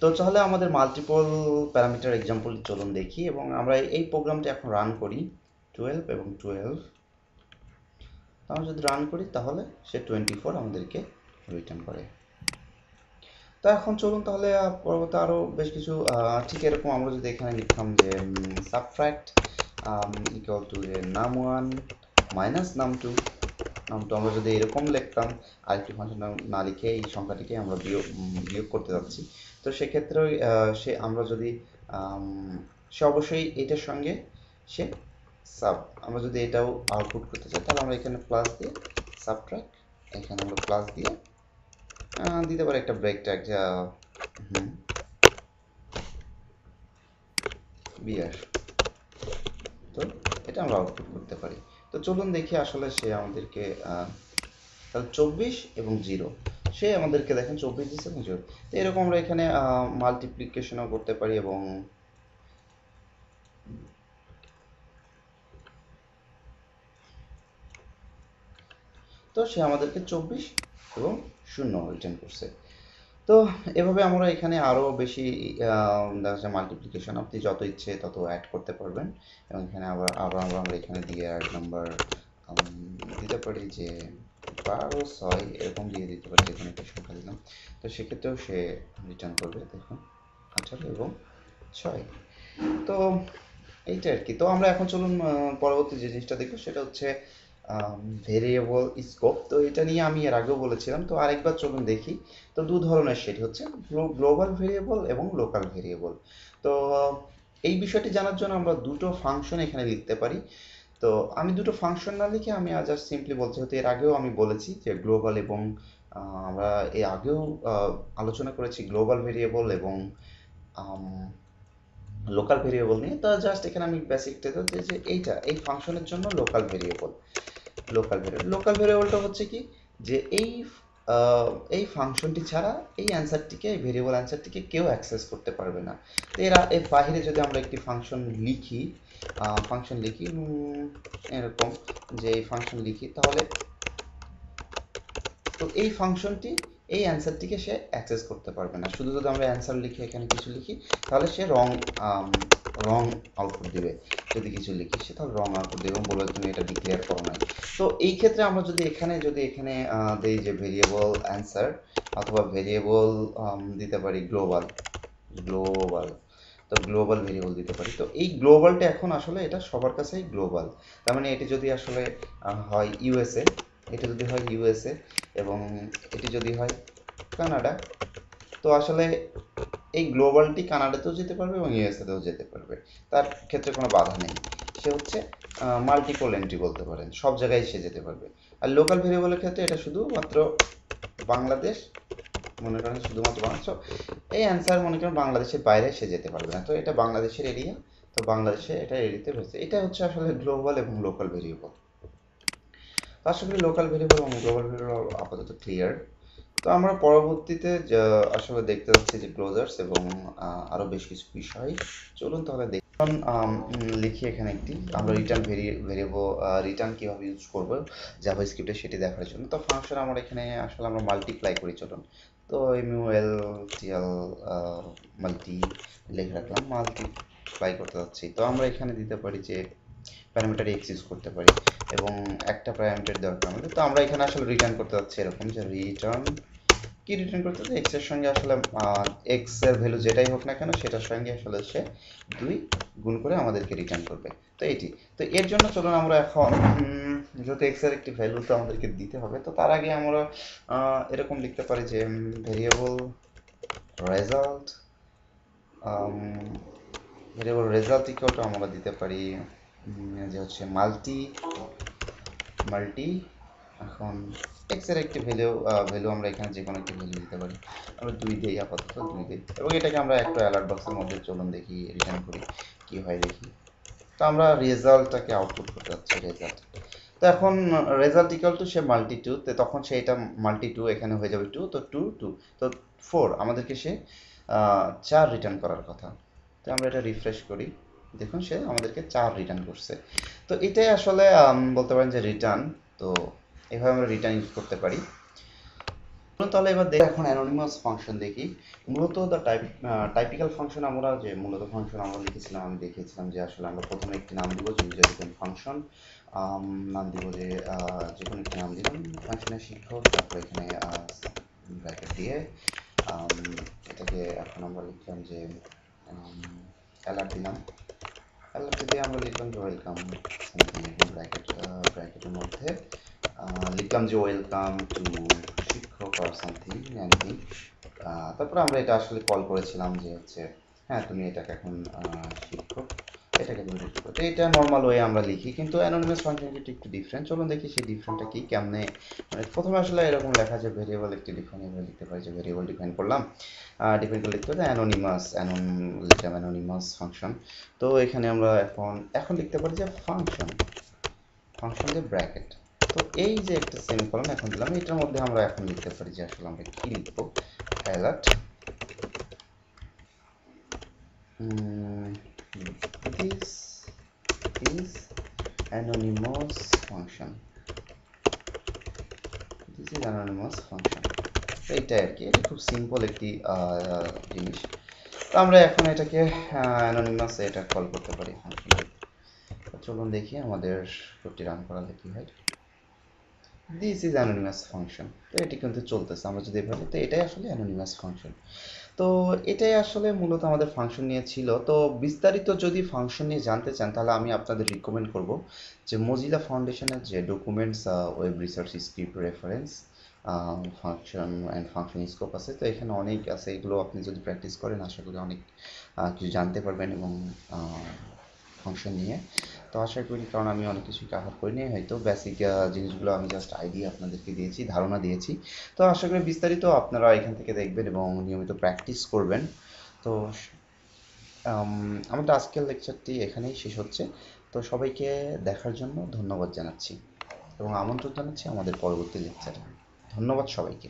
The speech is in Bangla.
তো তাহলে আমাদের মাল্টিপল প্যারামিটার এক্সাম্পল চলুন দেখি এবং আমরা এই প্রোগ্রামটা এখন রান করি টুয়েলভ এবং টুয়েলভ আমরা যদি রান করি তাহলে সে টোয়েন্টি ফোর আমাদেরকে রিটার্ন করে। তো এখন চলুন তাহলে পরবর্তী আরও বেশ কিছু ঠিক এরকম আমরা যদি এখানে লিখতাম যে সাবট্রাক্ট ইকুয়াল টু যে num one minus num two num two আমরা যদি এরকম লিখতাম, আরেকটি ফাংশন না লিখে এই সংখ্যাটিকে আমরা বিয়োগ বিয়োগ করতে যাচ্ছি। তো সেক্ষেত্রে আহ, সে আমরা যদি সে অবশ্যই এটার সঙ্গে সে সাব আমরা যদি এটাও আউটপুট করতে চাই তাহলে আমরা এখানে প্লাস দিয়ে সাবট্রাক্ট এখানে আমরা প্লাস দিয়ে দিতে পারি একটা ব্রেক ট্যাগ যা হুম বিয়ার তো এটা আমরা আউটপুট করতে পারি। তো চলুন দেখি আসলে সে আমাদেরকে তাহলে চব্বিশ এবং জিরো সে আমাদেরকে দেখেন চব্বিশ দিচ্ছে এবং জিরো তো এরকম আমরা এখানে মাল্টিপ্লিকেশনও করতে পারি এবং তো সে আমাদেরকে চব্বিশ এবং শূন্য রিটার্ন করছে। তো এভাবে আমরা এখানে আরও বেশি দেখা যাচ্ছে মাল্টিপ্লিকেশন আপনি যত ইচ্ছে তত অ্যাড করতে পারবেন। এবং এখানে আবার আবার আমরা এখানে দিয়ে অ্যাড নাম্বার দিতে পারি যে বারো, ছয় এরকম দিয়ে দিতে পারি যে একটা সংখ্যা দিলাম। তো সেক্ষেত্রেও সে রিটার্ন করবে, দেখুন, আঠারো এবং ছয়। তো এইটা আর কি। তো আমরা এখন চলুন পরবর্তী যে জিনিসটা দেখব, সেটা হচ্ছে ভেরিয়েবল স্কোপ তো এটা নিয়ে আমি এর আগেও বলেছিলাম। তো আরেকবার চলুন দেখি। তো দু ধরনের সেটি হচ্ছে গ্লোবাল ভেরিয়েবল এবং লোকাল ভেরিয়েবল তো, এই বিষয়টি জানার জন্য আমরা দুটো ফাংশন এখানে লিখতে পারি। তো আমি দুটো ফাংশন না লিখে আমি জাস্ট সিম্পলি বলছি, হয়তো এর আগেও আমি বলেছি যে গ্লোবাল এবং আমরা এর আগেও আলোচনা করেছি গ্লোবাল ভেরিয়েবল এবং লোকাল ভেরিয়েবল নিয়ে। তো জাস্ট এখানে আমি বেসিকটা যে যে এইটা, এই ফাংশনের জন্য local variable local variable local ভেরিয়েবলটা হচ্ছে কি? যে এই এই ফাংশনটি ছাড়া এই অ্যান্সারটিকে এই ভেরিয়েবল অ্যান্সারটিকে কেউ অ্যাক্সেস করতে পারবে না। তো এরা, এর বাহিরে যদি আমরা একটি ফাংশন লিখি ফাংশন লিখি এরকম যে এই ফাংশন লিখি, তাহলে তো এই ফাংশনটি এই অ্যান্সারটিকে সে অ্যাক্সেস করতে পারবে না। শুধু যদি আমরা অ্যান্সার লিখি, এখানে কিছু লিখি, তাহলে সে রং রং আউটপুট দেবে। যদি কিছু লিখি সে, তাহলে রং আউটপুট দেবে এবং বলবে তুমি এটা ডিক্লেয়ার করো নাই। তো এই ক্ষেত্রে আমরা যদি এখানে যদি এখানে দেই যে ভেরিয়েবল অ্যান্সার অথবা ভেরিয়েবল দিতে পারি গ্লোবাল গ্লোবাল তো গ্লোবাল ভেরিয়েবল দিতে পারি। তো এই গ্লোবালটা এখন আসলে এটা সবার কাছেই গ্লোবাল তার মানে এটি যদি আসলে হয় ইউএসএ এটা যদি হয় ইউএসএ এবং এটি যদি হয় কানাডা, তো আসলে এই গ্লোবালটি কানাডাতেও যেতে পারবে এবং ইউএসএতেও যেতে পারবে। তার ক্ষেত্রে কোনো বাধা নেই। সে হচ্ছে মাল্টিপল এন্ট্রি বলতে পারেন, সব জায়গায় সে যেতে পারবে। আর লোকাল ভেরিয়েবলের ক্ষেত্রে এটা শুধুমাত্র বাংলাদেশ, মনে করেন শুধুমাত্র বাংলাদেশ। এই অ্যান্সার মনে করেন বাংলাদেশের বাইরে সে যেতে পারবে না। তো এটা বাংলাদেশের এরিয়া তো বাংলাদেশে এটা এরিয়াতে রয়েছে। এটা হচ্ছে আসলে গ্লোবাল এবং লোকাল ভেরিয়েবল করি লোকাল ভেরিয়েবল এবং গ্লোবাল ভেরিয়েবল আপাতত ক্লিয়ার তো আমরা পরবর্তীতে আসলে দেখতে যাচ্ছি যে ক্লোজার্স এবং আহ, আরও বেশ কিছু বিষয়। চলুন তাহলে দেখি। এখন, আম, উম, লিখি এখানে একটি। আমরা রিটার্ন ভেরিয়েবল রিটার্ন কীভাবে ইউজ করব জাভা স্ক্রিপ্টে সেটি দেখার জন্য। তো ফাংশন আমরা এখানে আসলে আমরা মাল্টিপ্লাই করি চলুন। তো এমইউএল টিএল মাল্টি লিখে রাখলাম। মাল্টিপ্লাই করতে যাচ্ছি। তো আমরা এখানে দিতে পারি যে প্যারামিটার এক্স ইউজ করতে পারি এবং একটা প্যারামিটার দরকার আমাদের। তো আমরা এখানে আসলে রিটার্ন করতে যাচ্ছি এরকম যে রিটার্ন কি রিটার্ন করতে হচ্ছে এক্সের সঙ্গে আসলে এক্সের ভ্যালু যেটাই হোক না কেন সেটার সঙ্গে আসলে সে দুই গুণ করে আমাদেরকে রিটার্ন করবে। তো এটি। তো এর জন্য চলুন আমরা এখন যেহেতু এক্সের একটি ভ্যালু তো আমাদেরকে দিতে হবে, তো তার আগে আমরা এরকম লিখতে পারি যে variable result variable result equal আমরা দিতে পারি যে হচ্ছে মাল্টি মাল্টি, এখন এক্সের একটি ভ্যালু ভ্যালু আমরা এখানে যে কোনো একটি ভ্যালু দিতে পারি। আমরা দুই দিই আপাতত, দুই দিই। এবং এটাকে আমরা একটা অ্যালার্ট বক্সের মধ্যে চলুন দেখি রিটার্ন করি, কি হয় দেখি। তো আমরা রেজাল্টটাকে আউটপুট করতে যাচ্ছি রেজাল্ট তো এখন রেজাল্ট ইকুয়াল টু সে মাল্টি টু তো তখন সে এটা মাল্টি টু এখানে হয়ে যাবে টু তো টু টু তো ফোর আমাদেরকে সে চার রিটার্ন করার কথা। তো আমরা এটা রিফ্রেশ করি। দেখুন, সে আমাদেরকে চার রিটার্ন করছে। তো এটাই আসলে বলতে পারেন যে রিটার্ন তো এভাবে আমরা রিটার্ন ইউজ করতে পারি। তাহলে এবার দেখি এখন অ্যানোনিমাস ফাংশন দেখি। মূলত দ্য টাইপ টাইপিক্যাল ফাংশন আমরা যে, মূলত ফাংশন আমরা লিখেছিলাম, আমি দেখিয়েছিলাম যে আসলে আমরা প্রথমে একটি নাম দিব যে দেখুন ফাংশন নাম দিব যে যে কোনো একটি নাম দিলাম ফাংশনের শিক্ষক, তারপর এখানে ব্র্যাকেট দিয়ে এটাকে এখন আমরা লিখলাম যে অ্যালার্ট দিলাম। অ্যালার্ট দিয়ে আমরা লিখলাম যে ওয়েলকাম ব্র্যাকেট ব্র্যাকেটের মধ্যে লিখলাম যে ওয়েলকাম টু শিক্ষক আর সামথিং আহ, তারপরে আমরা এটা আসলে কল করেছিলাম যে হচ্ছে হ্যাঁ তুমি এটাকে এখন শিক্ষক এটাকে রিড করো তো এটা নর্মাল ওয়ে আমরা লিখি, কিন্তু অ্যানোনিমাস ফাংশন কিন্তু একটু ডিফারেন্ট চলুন দেখি সেই ডিফারেন্টটা কি, কেমনে মানে প্রথমে আসলে এরকম লেখা যে ভেরিয়েবল একটি ডিফাইন এভাবে লিখতে পারি যে ভেরিয়েবল ডিফাইন করলাম। ডিফাইন করে লিখতে পারি অ্যানোনিমাস অ্যানোন লিখলাম অ্যানোনিমাস ফাংশন তো এখানে আমরা এখন এখন লিখতে পারি যে ফাংশন ফাংশন দিয়ে ব্র্যাকেট তো এই যে একটা সেমিকলন এখন দিলাম, এটার মধ্যে আমরা এখন লিখতে পারি যে আসলে আমরা কি লিখব? Alert is anonymous function. This is anonymous function. এইটাই আর কি, এটা খুব সিম্পল একটি জিনিস। তো আমরা এখন এটাকে অ্যানোনিমাস এটা কল করতে পারি চলুন দেখি আমাদের কোডটি রান করালে কি হয় দিস ইজ অ্যানোনিমাস ফাংশন তো এটি কিন্তু চলতেছে, আমরা যদি ভাবি তো এটাই আসলে অ্যানোনিমাস ফাংশন তো এটাই আসলে মূলত আমাদের ফাংশন নিয়ে ছিল। তো বিস্তারিত যদি ফাংশন নিয়ে জানতে চান, তাহলে আমি আপনাদের রিকমেন্ড করব যে মজিলা ফাউন্ডেশনের যে documents web research script reference function and function scope আছে। তো এখানে অনেক আছে, এগুলো আপনি যদি প্র্যাকটিস করেন, আশা করি অনেক কিছু জানতে পারবেন এবং ফাংশন নিয়ে। তো আশা করি কারণ আমি অনেক কিছুই কাভার করিনি হয়তো বেসিক জিনিসগুলো আমি জাস্ট আইডিয়া আপনাদেরকে দিয়েছি ধারণা দিয়েছি। তো আশা করি বিস্তারিত আপনারা এখান থেকে দেখবেন এবং নিয়মিত প্র্যাকটিস করবেন। তো আম, আমাদের আজকের লেকচারটি এখানেই শেষ হচ্ছে। তো সবাইকে দেখার জন্য ধন্যবাদ জানাচ্ছি এবং আমন্ত্রণ জানাচ্ছি আমাদের পরবর্তী লেকচারে ধন্যবাদ সবাইকে।